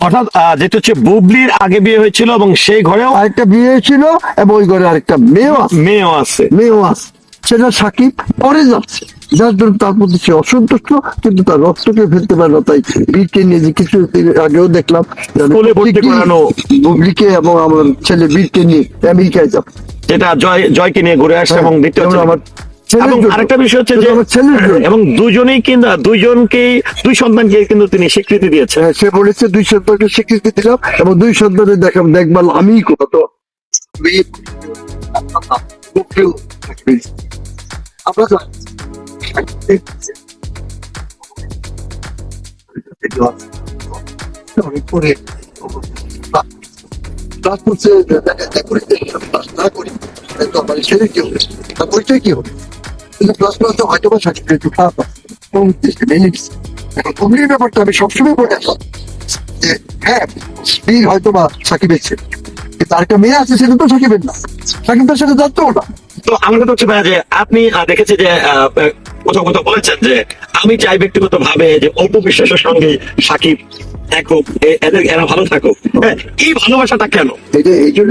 অর্থাৎ যেটা হচ্ছে বুবলির আগে বিয়ে হয়েছিল এবং সেই ঘরেও আরেকটা বিয়ে ছিল এবং ওই ঘরে আরেকটা মেয়েও মেয়েও আছে। মেয়েও আছে। সেটা সাকিব পরে যাচ্ছে। যার জন্য তার মধ্যে সে অসন্তুষ্ট কিন্তু তার রক্তকে ফেলতে পারে না তাই বীরকে নিয়ে যে কিছু আগেও দেখলাম। বুবলিকে- এবং আমার ছেলে বীরকে নিয়ে আমেরিকায় যাবে। যেটা জয় জয়কে নিয়ে ঘুরে আসছে এবং দ্বিতীয় আমার এবং আরেকটা বিষয় হচ্ছে যে এবং দুজনেই কিন্তু দুইজনকেই দুই সন্তানকে কিন্তু তিনি স্বীকৃতি দিয়েছে হ্যাঁ, সে বলেছে দুই সন্তানকে স্বীকৃতি দিলাম এবং দুই সন্তানের দেখা দেখভাল আমিই করব। তো বীর, বুবলিও থাকবে। আমরা অনেক পরে ক্লাস করছে দেখা করি ক্লাস না করি। তো আমার ছেলে কি হবে? কি হবে? কিন্তু হয়তো বা সাকিব একটু খারাপ এখন ব্যাপারটা আমি সবসময় বলে আসলাম যে হ্যাঁ বীর হয়তো বা সাকিবের ছেলে। কিন্তু আরেকটা মেয়ে আছে সেটা তো সাকিবের না। সাকিব তার সাথে না। তো আমার কথা হচ্ছে ভাইয়া যে আপনি দেখেছি যে কোথাও কোথাও বলেছেন যে আমি চাই ব্যক্তিগত ভাবে যে অল্প বিশ্বাসের সঙ্গে সাকিব থাকুক এদের এরা ভালো থাকুক। হ্যাঁ, এই ভালোবাসাটা কেন? এই জন্য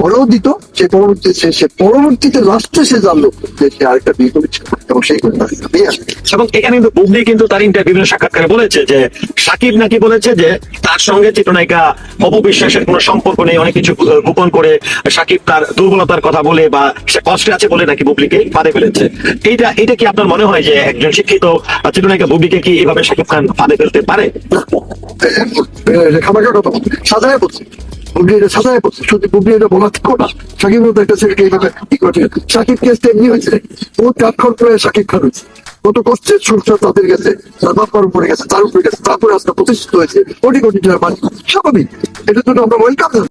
পরেও দিত সে পরবর্তী সে পরবর্তীতে লাস্টে সে জানলো যে সে আরেকটা বিয়ে করেছে। এবং সেই এবং এখানে কিন্তু বুবলি কিন্তু তার ইন্টারভিউ বিভিন্ন সাক্ষাৎকারে বলেছে যে সাকিব নাকি বলেছে যে তার সঙ্গে চিত্রনায়িকা অপবিশ্বাসের কোনো সম্পর্ক নেই অনেক কিছু গোপন করে সাকিব তার দুর্বলতার কথা বলে বা সে কষ্টে আছে বলে নাকি বুবলিকে ফাঁদে ফেলেছে। এইটা এটা কি আপনার মনে হয় যে একজন শিক্ষিত চিত্রনায়িকা বুবলিকে কি এভাবে সাকিব খান ফাঁদে ফেলতে পারে? এটা সাজায় বলছে। শুধু বুবলি এটা বলা ঠিক না সাকিব মতো একটা ছেলেকে এইভাবে কি করছে? সাকিব কেস এমনি হয়েছে। ও চাক্ষর করে সাকিব খান হয়েছে। কত কষ্টের সংসার তাদের গেছে, তার বাপার উপরে গেছে, তার উপরে গেছে, তারপরে আজকে প্রতিষ্ঠিত হয়েছে। কোটি কোটি টাকার মালিক। স্বাভাবিক। এটার জন্য আমরা ওয়েলকাম